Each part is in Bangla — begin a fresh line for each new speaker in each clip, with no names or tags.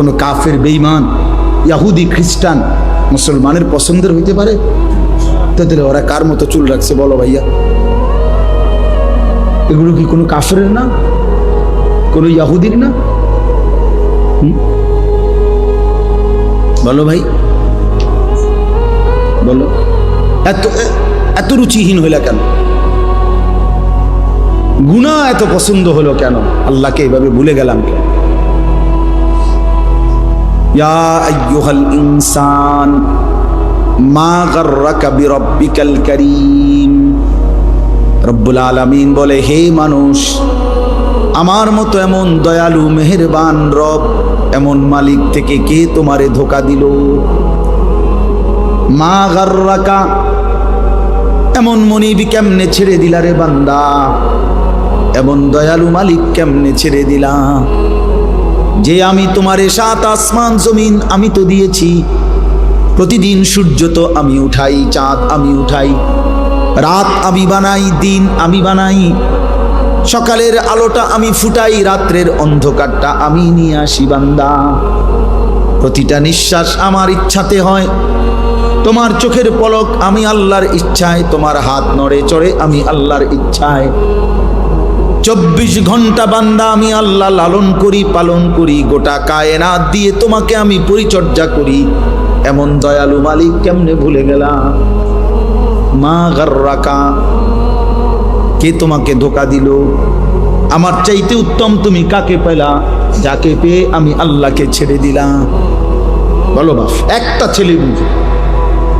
কোনো কাফের বেইমান ইয়াহুদি, খ্রিস্টান, মুসলমানের পছন্দের হইতে পারে? তাদের ওরা কার মতো চুল রাখছে বলো ভাইয়া? এগুলো কি কোনো কাফের না? কোনো ইয়াহুদির না? বলো ভাই। বলো। এত এত রুচিহীন হইলা কেন? গুণা এত পছন্দ হলো কেন? আল্লাহকে এভাবে ভুলে গেলাম কেন? ইনসান, মা বিরাব্বিকাল কারীম। রব্বুল আলামিন বলে, হে মানুষ, আমার মতো এমন দয়ালু, মেহেরবান রব, এমন মালিক থেকে কে তোমারে ধোকা দিল? মা গাররাকা, এমন মনিবি কেমনে ছেড়ে দিলা রে বান্দা? এমন দয়ালু মালিক কেমনে ছেড়ে দিলা? যে আমি তোমারে সাত আসমান জমিন আমি তো দিয়েছি। প্রতিদিন সূর্য তো আমি উঠাই, চাঁদ আমি উঠাই। রাত আমি বানাই, দিন আমি বানাই। সকালের আলোটা আমি ফুটাই, রাত্রের অন্ধকারটা আমি নিয়ে আসি বান্দা। প্রতিটা নিঃশ্বাস আমার ইচ্ছাতে হয়। তোমার চোখের পলক আমি আল্লাহর ইচ্ছায়, তোমার হাত নড়ে চড়ে আমি আল্লাহর ইচ্ছায়। চব্বিশ ঘণ্টা বান্দা আমি আল্লাহ লালন করি, পালন করি, গোটা কায়নাত দিয়ে তোমাকে আমি পরিচর্যা করি। এমন দয়ালু মালিক কেমনে ভুলে গেলাম? মা গার্রাকা, কে তোমাকে ধোকা দিল? আমার চাইতে উত্তম তুমি কাকে পেলা? যাকে পেয়ে আমি আল্লাহকে ছেড়ে দিলাম। বলো বাপ, একটা ছেলে বুঝো।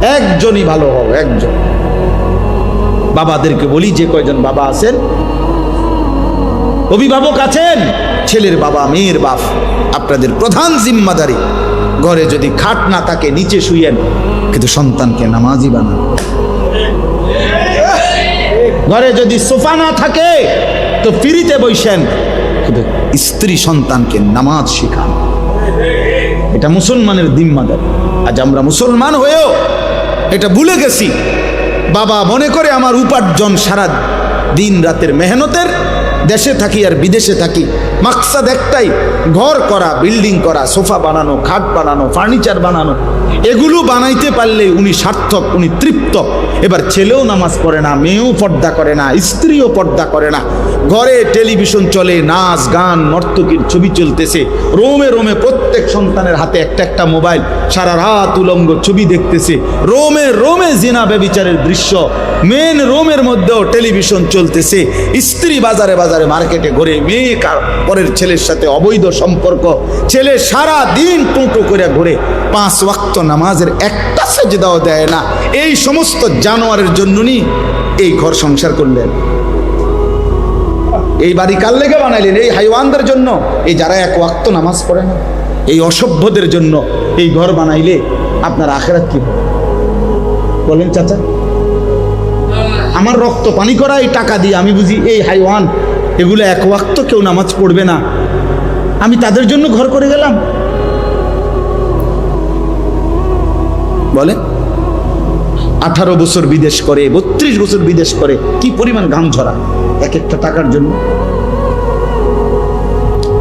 একজনই ভালো হও, একজন। বাবাদেরকে বলি, যে কয়জন বাবা আছেন অভিভাবক আছেন, ছেলের বাবা, মেয়ের বাপ, আপনাদের প্রধান জিম্মাদারি। ঘরে যদি খাট না থাকে, নিচে শুয়েন কিন্তু সন্তানকে নামাজি বানান। ঘরে যদি সোফা না থাকে, তো ফিরিতে বইসেন কিন্তু স্ত্রী সন্তানকে নামাজ শেখান। এটা মুসলমানের দিম্মাদারি আজ আমরা মুসলমান হয়েও এটা ভুলে গেছি। বাবা মনে করে আমার উপার্জন সারা দিন রাতের মেহনতের দেশে থাকি আর বিদেশে থাকি, মাকসাদ একটাই, ঘর করা বিল্ডিং করা, সোফা বানানো, খাট বানানো ফার্নিচার বানানো। এগুলো বানাইতে পারলে উনি সার্থক, উনি তৃপ্ত এবার ছেলেও নামাজ পড়ে না, মেয়েও পর্দা করে না, স্ত্রীও পর্দা করে না। ঘরে টেলিভিশন চলে, নাচ, গান, নর্তকীর ছবি চলতেছে। রোমে রোমে প্রত্যেক সন্তানের হাতে একটা একটা মোবাইল, সারা রাত উলঙ্গ ছবি দেখতেছে। রোমে রোমে জিনা ব্যবিচারের দৃশ্য, মেন রোমের মধ্যেও টেলিভিশন চলতেছে। স্ত্রী বাজারে বাজারে মার্কেটে ঘুরে, মেয়ে কার- পরের ছেলের সাথে অবৈধ সম্পর্ক, ছেলে সারা দিন টুঁটো করে ঘুরে, পাঁচ ওয়াক্ত নামাজের একটা সেজদাও দেয় না। এই সমস্ত জানোয়ারের জন্যই এই ঘর সংসার করলেন। এই বাড়ি কার লেগে বানাইলেন? এই হাইওয়ানদের জন্য? এই যারা এক ওয়াক্ত নামাজ পড়ে না, এই অসভ্যদের জন্য এই ঘর বানাইলে আপনার আখেরাত কি বলেন চাচা। আমার রক্ত পানি করা এই টাকা দিয়ে আমি বুঝি এই হাইওয়ান, এগুলো এক ওয়াক্ত কেউ নামাজ পড়বে না। আমি তাদের জন্য ঘর করে গেলাম। বলে? আঠারো বছর বিদেশ করে, বত্রিশ বছর বিদেশ করে, কি পরিমাণ ঘাম ঝরা? এক একটা টাকার জন্য।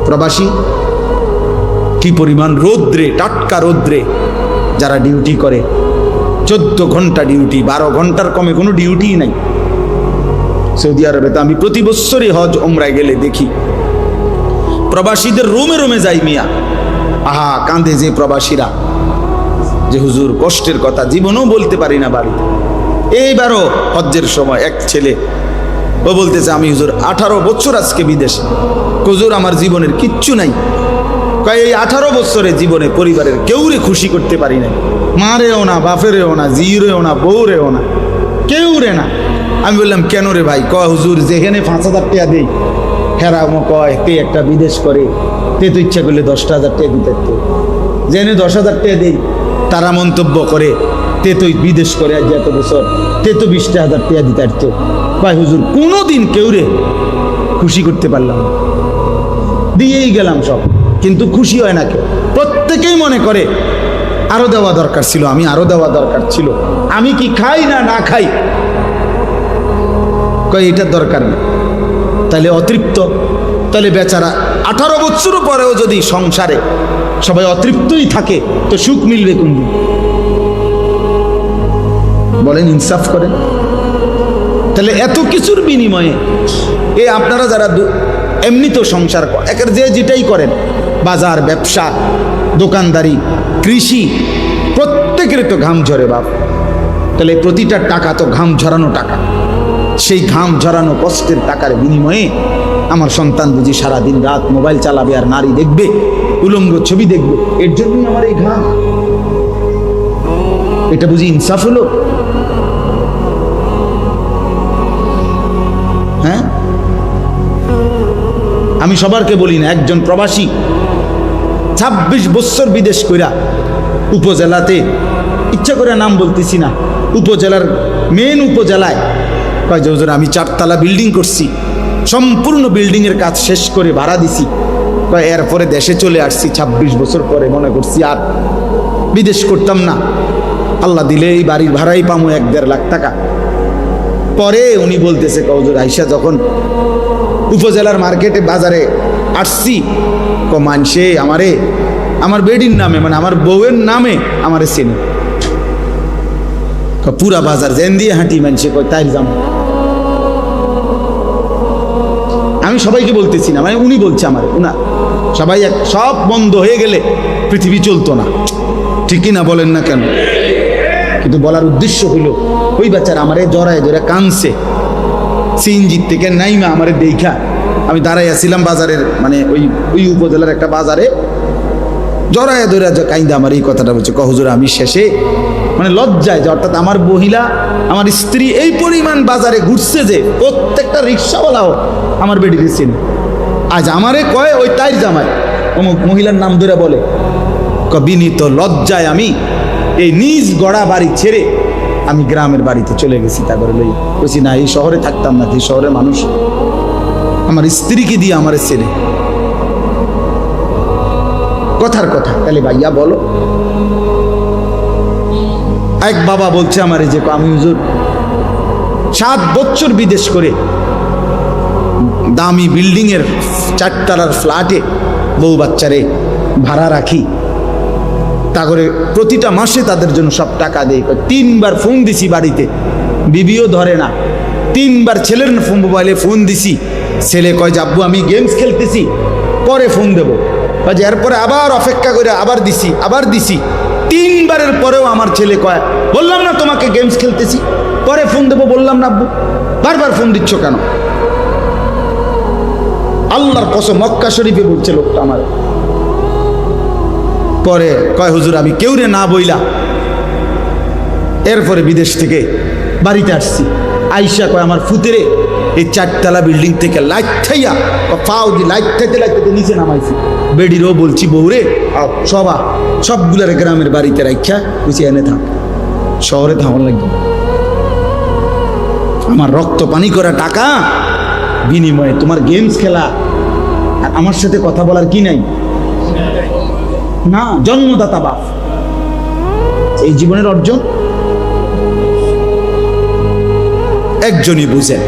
প্রবাসী, কি পরিমাণ রৌদ্রে, টাটকা রৌদ্রে যারা ডিউটি করে? চোদ্দ ঘণ্টা ডিউটি, বারো ঘণ্টার কমে কোনো ডিউটিই নাই। সৌদি আরবে তো আমি প্রতি বছরই হজ ওমরায় গেলে দেখি। প্রবাসীদের রোমে রোমে যাই মিয়া। আহা, কাঁদে যে প্রবাসীরা। যে হুজুর কষ্টের কথা জীবনও বলতে পারি না বাড়িতে এইবারও হজ্জের সময় এক ছেলে, ও বলতেছে, আমি হুজুর আঠারো বছর আজকে বিদেশে। হুজুর, আমার জীবনের কিচ্ছু নাই। কয়, এই আঠারো বছরের জীবনে পরিবারের কেউরে খুশি করতে পারি নাই। মারেও না, বাপেরেও না জিরেও না, বউরেও না কেউ রে না। আমি বললাম, কেন রে ভাই? ক হুজুর যেখানে পাঁচ হাজার টাকা দেই হেরামো কয়, তে একটা বিদেশ করে, তে তো ইচ্ছা করলে দশটা হাজার টাকা দিতে। জেনে দশ হাজার টাকা দেই তারা মন্তব্য করে, তে তো বিদেশ করে আজ এত বছর, তে তো বিশটা হাজার টাকা দিতে পারতো ভাই হুজুর কোনো দিন কেউ রে খুশি করতে পারলাম না। দিয়েই গেলাম সব, কিন্তু খুশি হয় না কেউ। প্রত্যেকেই মনে করে, আরও দেওয়া দরকার ছিল, আমি আরও দেওয়া দরকার ছিল। আমি কি খাই না না খাই? কয় এটার দরকার নেই তাহলে অতৃপ্ত। তাহলে বেচারা আঠারো বছর পরেও যদি সংসারে সবাই অতৃপ্তই থাকে, তো সুখ মিলবে কোন বলেন, ইনসাফ করেন। তাহলে এত কিছুর বিনিময়ে এ আপনারা যারা দু- এমনি তো সংসার একের যে যেটাই করেন, বাজার, ব্যবসা, দোকানদারি, কৃষি প্রত্যেকের তো ঘাম ঝরে বাপ। তাহলে প্রতিটা টাকা তো ঘাম ঝরানো টাকা। সেই ঘাম ঝরানো কষ্টের টাকার বিনিময়ে আমার সন্তান বুঝি সারাদিন রাত মোবাইল চালাবে আর নারী দেখবে। উলঙ্গ ছবি দেখবে। এর জন্যই আমার এই ঘাম। এটা বুঝি ইনসাফ হলো? হ্যাঁ? আমি সবারকে বলি না, একজন প্রবাসী ছাব্বিশ বছর বিদেশ কইরা উপজেলাতে, ইচ্ছা করে নাম বলতেছি না, উপজেলার মেন উপজেলায় আমি চারতলা বিল্ডিং করছি, সম্পূর্ণ বিল্ডিংয়ের কাজ শেষ করে ভাড়া দিছি। এরপরে দেশে চলে আসছি, ছাব্বিশ বছর পরে মনে করছি আর বিদেশ করতাম না। আল্লাহ দিলে এই বাড়ির ভাড়াই পামো এক দেড় লাখ টাকা। পরে উনি বলতেছে কৌজুর আইসা যখন উপজেলার মার্কেটে বাজারে আসছি ক মানসে আমারে, আমার বেডির নামে মানে আমার বউয়ের নামে আমারে চেনে। পুরা বাজার জেন দিয়ে হাঁটি মানসে কয় তাই যাম। আমি সবাইকে বলতেছি না মানে উনি বলছে আমার উনা সবাই এক সব বন্ধ হয়ে গেলে পৃথিবী চলতো না। ঠিকই না বলেন না কেন? কিন্তু বলার উদ্দেশ্য হলো, ওই বাচ্চারা আমারে জড়ায় জড়ে কানছে সিনজির থেকে নাইমা আমারে দেখা আমি দাঁড়াই আছিলাম বাজারের মানে ওই ওই উপজেলার একটা বাজারে। জড়ায় ধরে কাইন্দা আমার এই কথাটা বলছে কহজুর আমি শেষে মানে লজ্জায় যে অর্থাৎ আমার মহিলা, আমার স্ত্রী এই পরিমাণ বাজারে ঘুরছে যে প্রত্যেকটা রিক্সাওয়ালাও আমার বেডিকে চিনে। আজ আমারে কয় ওই তাইর জামাই। অমুক মহিলার নাম ধরে বলে ক বিনীত লজ্জায় আমি এই নিজ গড়া বাড়ি ছেড়ে আমি গ্রামের বাড়িতে চলে গেছি তা করে লই। বলছি না, এই শহরে থাকতাম না, এই শহরের মানুষ। আমার স্ত্রীকে দিয়ে আমার ছেলে কথার কথা, তাহলে ভাইয়া বলো। এক বাবা বলছে আমার এই যে আমি হুজুর সাত বছর বিদেশ করে দামি বিল্ডিং এর চারতলার ফ্ল্যাটে বউ বাচ্চারে ভাড়া রাখি। তা করে প্রতিটা মাসে তাদের জন্য সব টাকা দেয়। তিনবার ফোন দিছি বাড়িতে। বিবিও ধরে না। তিনবার ছেলের মোবাইলে ফোন দিছি। ছেলে কয় যে আমি গেমস খেলতেছি। পরে ফোন দেবো। যে এরপরে আবার অপেক্ষা করে আবার দিছি আবার দিছি। তিনবারের পরেও আমার ছেলে কয়, বললাম না তোমাকে গেমস খেলতেছি। পরে ফোন দেবো, বললাম না আব্বু। বারবার ফোন দিচ্ছ কেন? আল্লাহর কসম মক্কা শরীফে বলছে লোকটা আমার। পরে কয়, হুজুর, আমি কেউ রে না বইলা এরপরে বিদেশ থেকে বাড়িতে আসছি। আইসা কয়, আমার ফুতেরে, এই চারতলা বিল্ডিং থেকে লাইট থাইয়া পাও দি লাইট থাইতে লাইতে নিচে নামাইছি। বেডিরও বলছি, বউরে সবা সবগুলার গ্রামের বাড়িতে রাখা বুঝি এনে থাক, শহরে থাকুন লাগবে আমার রক্ত পানি করা টাকা বিনিময়ে তোমার গেমস খেলা। আর আমার সাথে কথা বলার কি নাই? না, জন্মদাতা বাপ। এই জীবনের অর্জন? একজনই বুঝেন,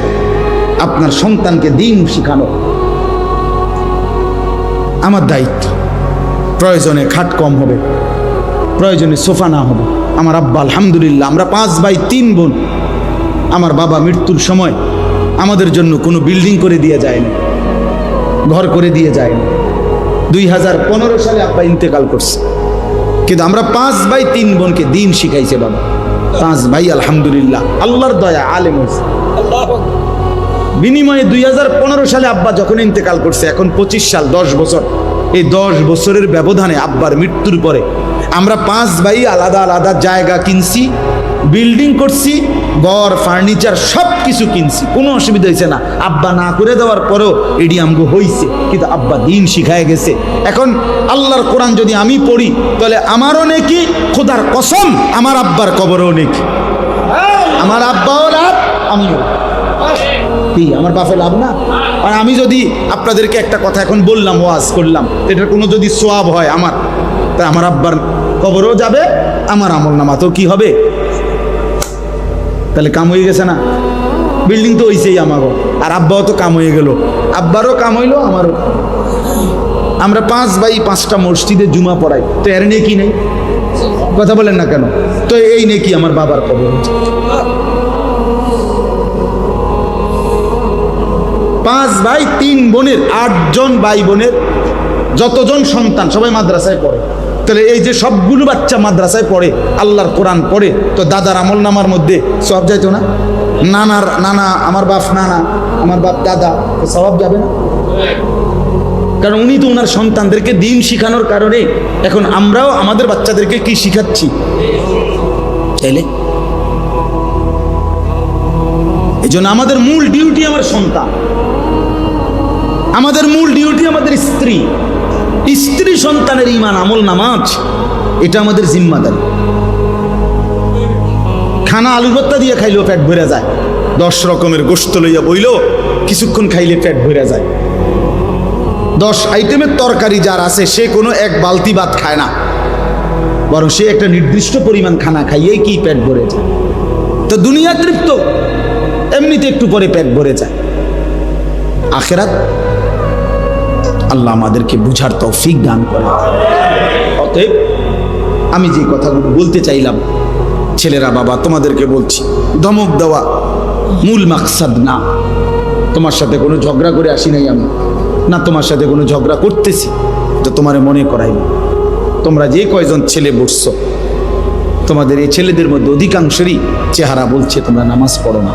আপনার সন্তানকে দিন শিখানো। আমার দায়িত্ব, প্রয়োজনে খাট কম হবে, প্রয়োজনে সোফা না হবে। আমার আব্বা, আলহামদুলিল্লাহ, আমরা পাঁচ বাই তিন বোন। আমার বাবা মৃত্যুর সময় আমাদের জন্য কোনো বিল্ডিং করে দিয়ে যায়নি, ঘর করে দিয়ে যায়নি। দুই হাজার পনেরো সালে আব্বা ইন্তেকাল করছে। কিন্তু আমরা পাঁচ ভাই তিন বোনকে দিন শিখাইছে বাবা। পাঁচ ভাই, আলহামদুলিল্লাহ, আল্লাহর দয়া, আলেম বিনিময়ে দুই হাজার পনেরো সালে আব্বা যখন ইন্তেকাল করছে, এখন পঁচিশ সাল, দশ বছর। এই দশ বছরের ব্যবধানে আব্বার মৃত্যুর পরে আমরা পাঁচ ভাই আলাদা আলাদা জায়গা কিনছি বিল্ডিং করছি, ঘর, ফার্নিচার সব কিছু কিনছি। কোনো অসুবিধা হয়েছে না। আব্বা না করে দেওয়ার পরেও এডি আমগো হইছে, কিন্তু আব্বা দিন শিখায় গেছে। এখন আল্লাহর কোরআন যদি আমি পড়ি, তাহলে আমারও নেকি, খোদার কসম, আমার আব্বার কবরও নেকি। আমার আব্বাও লাভ, আমিও কি, আমার বাপে লাভ না? আর আমি যদি আপনাদেরকে একটা কথা এখন বললাম, ওয়াজ করলাম, এটার কোনো যদি সোয়াব হয় আমার, তা আমার আব্বার কবরও যাবে, আমার আমল নামাতেও কি হবে? তাহলে কাম হয়ে গেছে না? বিল্ডিং তো হইছেই আমারও আর আব্বাও তো কাম হয়ে গেল। আব্বারও কাম হইল, আমারও। আমরা পাঁচ ভাই পাঁচটা মসজিদে জুমা পড়াই। তো এর নেকি নেই? কথা বলেন না কেন? তো এই নেকি আমার বাবার কবর। পাঁচ ভাই তিন বোনের, আটজন ভাই বোনের, যতজন সন্তান, সবাই মাদ্রাসায় পড়ে। তাহলে এই যে সবগুলো বাচ্চা মাদ্রাসায় পড়ে, আল্লাহর কোরআন পড়ে, তো দাদার আমল নামার মধ্যে সব যাইতো না? নানার, নানা, আমার বাপ নানা, আমার বাপ দাদা, তো যাবে না? কারণ উনি তো ওনার সন্তানদেরকে দিন শিখানোর কারণে এখন আমরাও আমাদের বাচ্চাদেরকে কি শিখাচ্ছি? চাইলে এই জন্য আমাদের মূল ডিউটি আমার সন্তান। আমাদের মূল ডিউটি আমাদের স্ত্রী। স্ত্রী সন্তানের ইমান আমল নামাজ, এটা আমাদের জিম্মাদারি। খানা আলু ভর্তা দিয়ে খাইলেও পেট ভরে যায়। দশ রকমের গোস্ত লইয়া বইলেও কিছুক্ষণ খাইলে পেট ভরে যায়। দশ আইটেমের তরকারি যার আছে, সে কোনো এক বালতি ভাত খায় না। বরং সে একটা নির্দিষ্ট পরিমাণ খানা খাইয়েই কি পেট ভরে যায়। তো দুনিয়া তৃপ্ত, এমনিতে একটু পরে পেট ভরে যায়। আখেরাত আল্লাহ আমাদেরকে বুঝার তৌফিক দান করে। অতএব আমি যে কথাগুলো বলতে চাইলাম, ছেলেরা বাবা, তোমাদেরকে বলছি, ধমক দেওয়া মূল মাকসাদ না। তোমার সাথে কোনো ঝগড়া করে আসি নাই আমি, না তোমার সাথে কোনো ঝগড়া করতেছি, তো তোমার মনে করাইব তোমরা যে কয়জন ছেলে বসছো, তোমাদের এই ছেলেদের মধ্যে অধিকাংশেরই চেহারা বলছে, তোমরা নামাজ পড়ো না।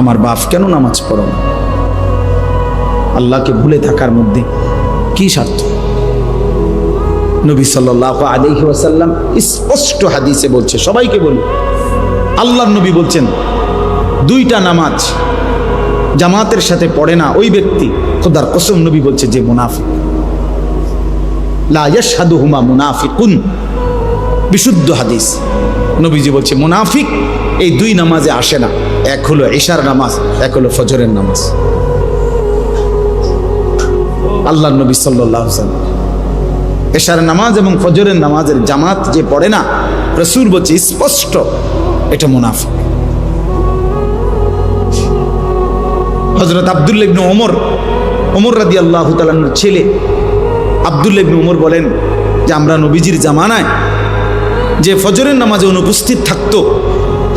আমার বাপ কেন নামাজ পড়ো না? আল্লাহকে ভুলে থাকার মধ্যে কি স্বার্থ নবী সাল্লাহ আলহি স্পষ্ট হাদিসে বলছে, সবাইকে বলি, আল্লাহর নবী বলছেন, দুইটা নামাজ জামাতের সাথে পড়ে না ওই ব্যক্তি, খোদার কসম নবী বলছে যে মুনাফিক। মুনাফিকুন, বিশুদ্ধ হাদিস। নবীজি বলছে, মুনাফিক এই দুই নামাজে আসে না, এক হলো ঈশার নামাজ, এক হলো ফজরের নামাজ। আল্লাহ নবী সাল্লাহ এশার নামাজ এবং ফজরের নামাজের জামাত যে পড়ে না, রসুল বলছে, স্পষ্ট, এটা মুনাফিক। হজরত আবদুল্লা ইবনু ওমর ওমর রাদি আল্লাহ তালানোর ছেলে আবদুল্লা ইবনু ওমর বলেন যে, আমরা নবীজির জামানায় যে ফজরের নামাজে অনুপস্থিত থাকতো,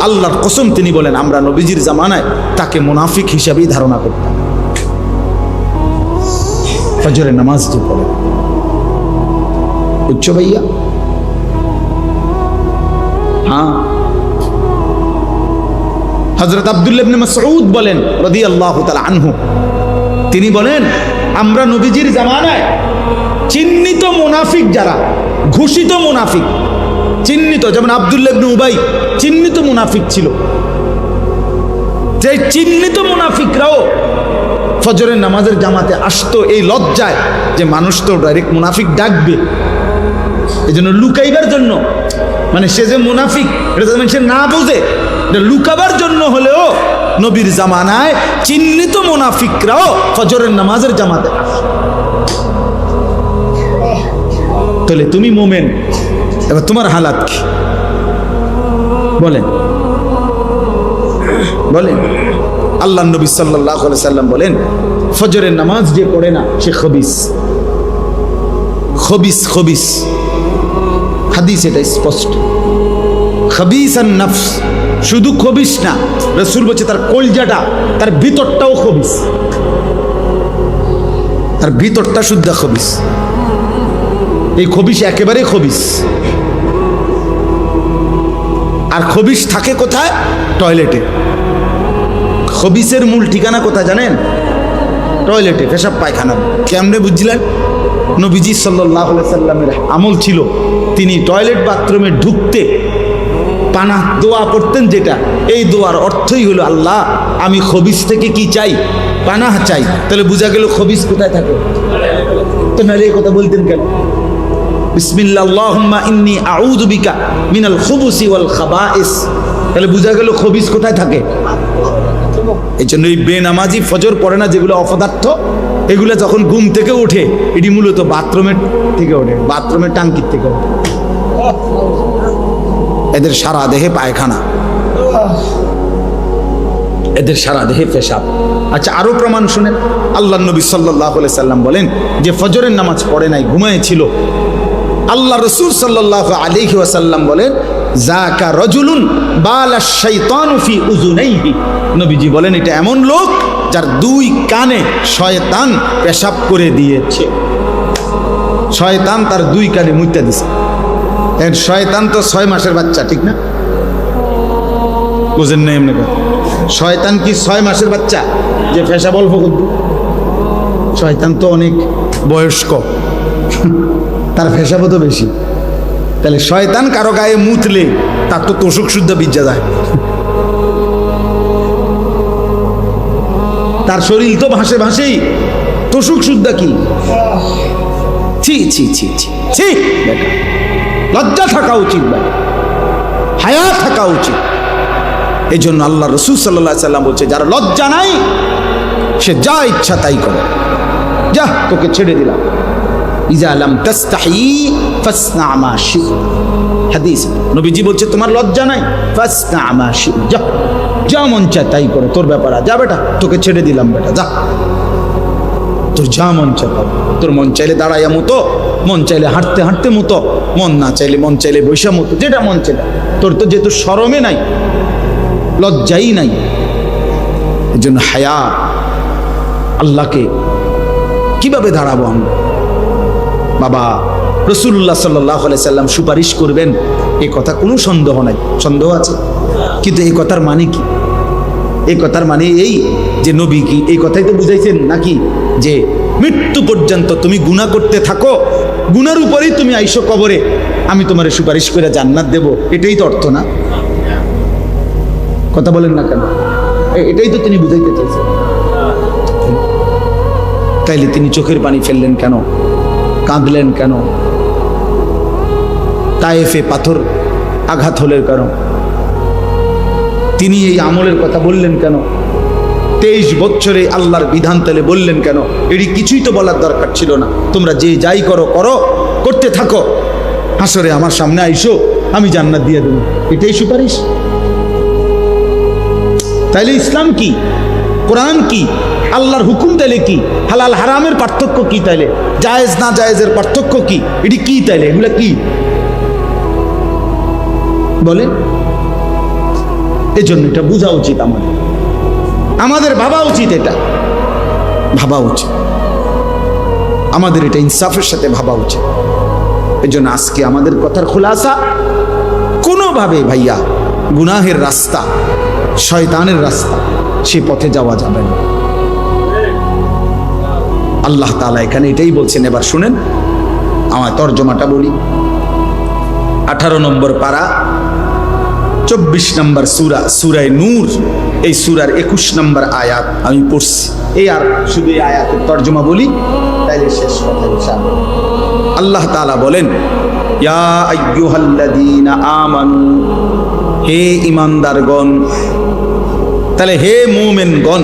আল্লাহর কসম তিনি বলেন, আমরা নবীজির জামানায় তাকে মুনাফিক হিসাবেই ধারণা করতাম। ফজরের নামাজ যে পড়ে। উচ্চ ভাইয়া? হ্যাঁ। হজরত আবদুল্লাহ মাসউদ বলেন রদি আল্লাহ আনহু, তিনি বলেন, আমরা নবীজির জামানায় চিহ্নিত মুনাফিক যারা, ঘোষিত মুনাফিক, চিহ্নিত, যেমন আবদুল্লাহ ইবনে উবাই চিহ্নিত মুনাফিক ছিল। যে চিহ্নিত মুনাফিকরাও ফজরের নামাজের জামাতে আসতো এই লজ্জায় যে মানুষ তো ডাইরেক্ট মুনাফিক ডাকবে। এই জন্য লুকাইবার জন্য মানে সে যে মুনাফিক, এটা সে না বোঝে লুকাবার জন্য হলেও নবীর জামানায় চিহ্নিত মুনাফিকরাও ফজরের নামাজের জামাতে তাহলে তুমি মোমেন, এবার তোমার হালাত কি? বলেন। বলেন। আল্লাহ নবী সাল্লাহ সাল্লাম বলেন, ফজরের নামাজ যে পড়ে না, সে খবিস। খবিস খবিস। হাদিস এটা স্পষ্ট। খবিস আর নফস, শুধু খবিস না, রসুল বলছে তার কলজাটা, তার ভিতরটাও খবিস। তার ভিতরটা শুদ্ধ খবিস। এই খবিস একেবারে খবিস। আর খবিস থাকে কোথায়? টয়লেটে। খবিসের মূল ঠিকানা কোথায় জানেন? টয়লেটে, পেশাব পায়খানা। কেমনে বুঝছিলেন নবীজি সাল্লাহ সাল্লামের আমল ছিল, তিনি টয়লেট বাথরুমে ঢুকতে পানা দোয়া করতেন যেটা, এই দোয়ার অর্থই হলো আল্লাহ, আমি খবিস থেকে কি চাই? পানাহ চাই। তাহলে বোঝা গেল খবিস কোথায় থাকে? তো নাহলে এই কথা বলতেন কেন? বিসমিল্লাহ, আল্লাহুম্মা ইন্নী আউযু বিকা মিনাল খুবুসি ওয়াল খাবাইস। তাহলে বোঝা গেল খবিস কোথায় থাকে? এই জন্য এই বেনামাজি ফজর পড়ে না যেগুলো অপদার্থ? এগুলো যখন ঘুম থেকে ওঠে, এটি মূলত বাথরুমের থেকে ওঠে, বাথরুমের টাঙ্কির থেকে ওঠে। এদের সারা দেহে পায়খানা। এদের সারা দেহে পেশাব। আচ্ছা আরও প্রমাণ শুনেন আল্লাহ নবী সাল্লাম বলেন যে ফজরের নামাজ পড়ে নাই ঘুমায়েছিল আল্লাহ রসুল সাল্লাহ আলিহি ওয়াসাল্লাম বলেন জাকা রজুলুন বালা শাইতানু ফি উজুনাইহি নবীজি বলেন, এটা এমন লোক যার দুই কানে শয়তান পেশাব করে দিয়েছে। শয়তান তার দুই কানে মুইতা দিছে। এর শয়তান তো ছয় মাসের বাচ্চা, ঠিক না? বুঝেন না এমনি শয়তান কি ছয় মাসের বাচ্চা? যে পেশাব অল্প করবে। শয়তান তো অনেক বয়স্ক। তার ফেসাবও তো বেশি। তাহলে শয়তান কারও গায়ে মুতলে তার তো তোষক শুদ্ধ বিদ্যা যায়। তার শরীর তো ভাসে ভাসেই, তোষক শুদ্ধ কি? ছি ছি ছি ছি ছি লজ্জা থাকা উচিত বেটা হায়া থাকা উচিত। এই জন্য আল্লাহ রসুল সাল্লাহ সাল্লাম বলছে, যারা লজ্জা নাই, সে যা ইচ্ছা তাই করে। যা, তোকে ছেড়ে দিলাম। ইজা লাম তাস্তাহি ফাসনা মা শি হাদিস। নবীজি বলছে, তোমার লজ্জা নাই? ফাসনা মা শি যা যা মন চায় তাই করে, তোর ব্যাপার যা তোকে ছেড়ে দিলাম বেটা, যা। তোর যা মন চায়। তোর মন চাইলে দাঁড়াইয়া মতো, মন চাইলে হাঁটতে হাঁটতে মতো, মন না চাইলে, মন চাইলে বৈশা মতো, যেটা মন চাইলে তোর তো যেহেতু সরমে নাই, লজ্জাই নাই। এই জন্য হায়া, আল্লাহকে কীভাবে দাঁড়াবো আমরা? বাবা রসুল্লাহ সাল্লাহ সাল্লাম সুপারিশ করবেন, এ কথা কোনো সন্দেহ নাই। সন্দেহ আছে। কিন্তু এই কথার মানে কি? এই কথার মানে এই যে নবী কি? এই কথাই তো বুঝাইছেন নাকি? যে মৃত্যু পর্যন্ত তুমি গুণা করতে থাকো গুনার উপরেই তুমি আইসো কবরে। আমি তোমার সুপারিশ করে জান্নাত দেব। এটাই তো অর্থ না? কথা বলেন না কেন? এটাই তো তিনি বুঝাইতে চাইছেন। তাইলে তিনি চোখের পানি ফেললেন কেন? কাঁদলেন কেন? তায়েফে পাথর আঘাত হলের কারণ। তিনি এই আমলের কথা বললেন কেন? তেইশ বছরে আল্লাহর বিধান তালে বললেন কেন? এটি কিছুই তো বলার দরকার ছিল না। তোমরা যে যাই করো করো, করতে থাকো। হাসরে আমার সামনে আইসো, আমি জান্নাত দিয়ে দেবো। এটাই সুপারিশ। তাইলে ইসলাম কি? কোরআন কি? আল্লাহর হুকুম তাইলে কি? হালাল হারামের পার্থক্য কি তাইলে? জায়েজ না জায়েজের পার্থক্য কি? এটি কি তাইলে? এগুলা কি? বলে, এজন্য এটা বোঝা উচিত আমাদের আমাদের ভাবা উচিত এটা। ভাবা উচিত। আমাদের এটা ইনসাফের সাথে ভাবা উচিত। এই জন্য আজকে আমাদের কথার খোলাসা কোনোভাবে ভাইয়া গুনাহের রাস্তা, শয়তানের রাস্তা, সে পথে যাওয়া যাবে না। আল্লাহ তালা এখানে এটাই বলছেন, এবার শুনেন। আমার তর্জমাটা বলি। আঠারো নম্বর পারা চব্বিশ নম্বর সুরা, সুরায় নূর। এই সুরার একুশ নম্বর আয়াত আমি পড়ছি। এই আর শুধু এই আয়াতের তর্জমা বলি, তাইলে শেষ কথা ইনশাআল্লাহ। আল্লাহ তালা বলেন আমানু, হে ইমানদারগণ তাহলে হে মুমিনগণ,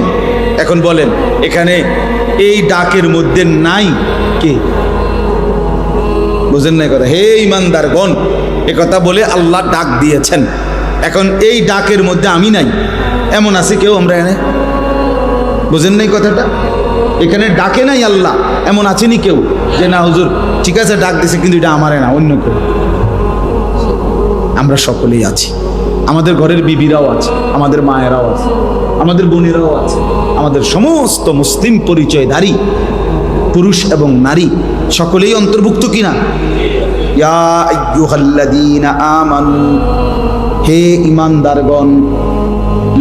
এখন বলেন, এখানে এই ডাকের মধ্যে নাই কে? বুঝেন না কথা? হে ইমানদারগণ এ কথা বলে আল্লাহ ডাক দিয়েছেন। এখন এই ডাকের মধ্যে আমি নাই। এমন আছে কেউ আমরা এনে? বুঝেন নাই কথাটা? এখানে ডাকে নাই আল্লাহ, এমন আছেনি কেউ? যে না, হুজুর, ঠিক আছে, ডাক দিছে, কিন্তু এটা আমারে না, অন্য কেউ। আমরা সকলেই আছি। আমাদের ঘরের বিবিরাও আছে, আমাদের মায়েরাও আছে, আমাদের বোনেরাও আছে, আমাদের সমস্ত মুসলিম পরিচয়ধারী, পুরুষ এবং নারী, সকলেই অন্তর্ভুক্ত কিনা? ইয়া আমানু হে ইমানদারগণ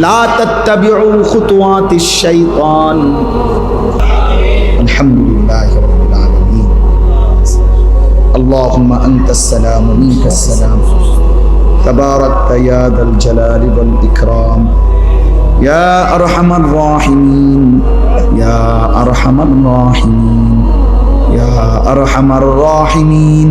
লা তাত্তাবিউ খুতুওয়াতিশ শাইতান আলহামদুলিল্লাহি রাব্বিল আলামিন اللهم أنت السلام ومنك السلام تباركت يا ذا الجلال والإكرام يا أرحم الراحمين يا أرحم الراحمين يا أرحم الراحمين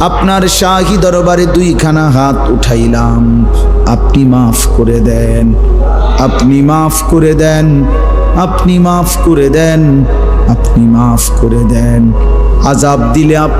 আপনার শাহী দরবারে দুইখানা হাত উঠাইলাম। আপনি মাফ করে দেন। আপনি মাফ করে দেন। আপনি মাফ করে দেন। আপনি মাফ করে দেন। আজাব দিলে আপনি